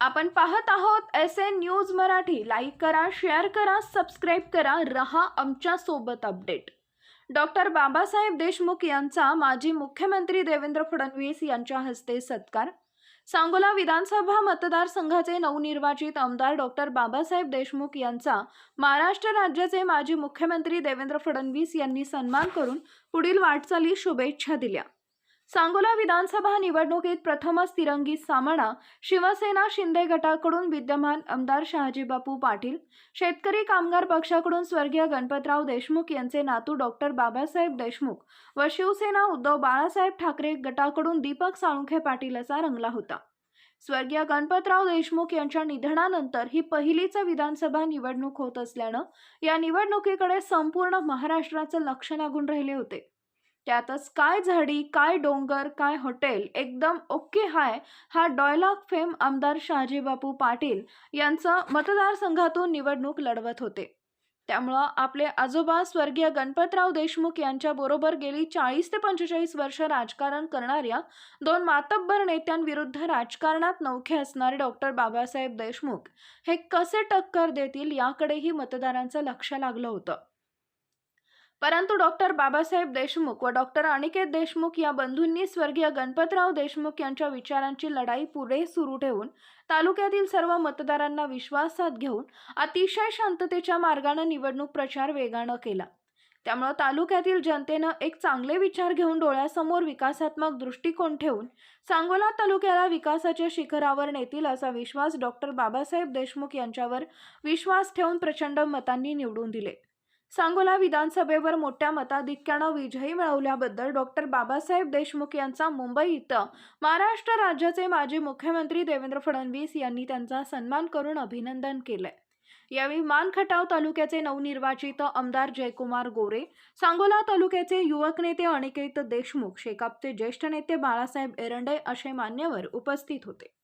आपण पाहत आहोत S N news Marathi. Like करा शेअर करा सबस्क्राईब करा. रहा आमच्यासोबत अपडेट डॉक्टर बाबासाहेब देशमुख यांचा माजी मुख्यमंत्री देवेंद्र फडणवीस यांच्या हस्ते सत्कार. सांगोला विधानसभा मतदारसंघाचे नवनिर्वाचित आमदार डॉक्टर बाबासाहेब देशमुख यांचा महाराष्ट्र राज्याचे माजी मुख्यमंत्री देवेंद्र फडणवीस यांनी सन्मान करून पुढील वाटचाली शुभेच्छा दिल्या. सांगोला विधानसभा निवडणुकीत प्रथमच तिरंगी सामना शिवसेना शिंदे गटाकडून विद्यमान आमदार शहाजीबापू पाटील शेतकरी कामगार पक्षाकडून स्वर्गीय गणपतराव देशमुख यांचे नातू डॉक्टर बाबासाहेब देशमुख व शिवसेना उद्धव बाळासाहेब ठाकरे गटाकडून दीपक साळुंखे पाटील असा रंगला होता. स्वर्गीय गणपतराव देशमुख यांच्या निधनानंतर ही पहिलीच विधानसभा निवडणूक होत असल्यानं या निवडणुकीकडे संपूर्ण महाराष्ट्राचं लक्ष लागून राहिले होते. त्यातच काय झाडी काय डोंगर काय हॉटेल एकदम ओके हाय हा डॉयलॉग फेम आमदार शहाजीबापू पाटील यांचं मतदारसंघातून निवडणूक लढवत होते. त्यामुळं आपले आजोबा स्वर्गीय गणपतराव देशमुख यांच्या बरोबर गेली चाळीस ते पंचेचाळीस वर्ष राजकारण करणाऱ्या दोन मातब्बर नेत्यांविरुद्ध राजकारणात नौखे असणारे डॉक्टर बाबासाहेब देशमुख हे कसे टक्कर देतील याकडेही मतदारांचं लक्ष लागलं होतं. परंतु डॉक्टर बाबासाहेब देशमुख व डॉक्टर अनिकेत देशमुख या बंधूंनी स्वर्गीय गणपतराव देशमुख यांच्या विचारांची लढाई पुढे सुरू ठेवून तालुक्यातील सर्व मतदारांना विश्वासात घेऊन अतिशय शांततेच्या मार्गाने निवडणूक प्रचार वेगानं केला. त्यामुळं तालुक्यातील जनतेनं एक चांगले विचार घेऊन डोळ्यासमोर विकासात्मक दृष्टिकोन ठेवून सांगोला तालुक्याला विकासाच्या शिखरावर नेतील असा विश्वास डॉक्टर बाबासाहेब देशमुख यांच्यावर विश्वास ठेवून प्रचंड मतांनी निवडून दिले. सांगोला विधानसभेवर मोठ्या मताधिक्यानं विजयी मिळवल्याबद्दल डॉक्टर बाबासाहेब देशमुख यांचा मुंबई इथं. महाराष्ट्र राज्याचे माजी मुख्यमंत्री देवेंद्र फडणवीस यांनी त्यांचा सन्मान करून अभिनंदन केलंय. यावेळी मानखटाव तालुक्याचे नवनिर्वाचित आमदार जयकुमार गोरे सांगोला तालुक्याचे युवक नेते अनिकेत देशमुख शेकापचे ज्येष्ठ नेते बाळासाहेब एरंडे असे मान्यवर उपस्थित होते.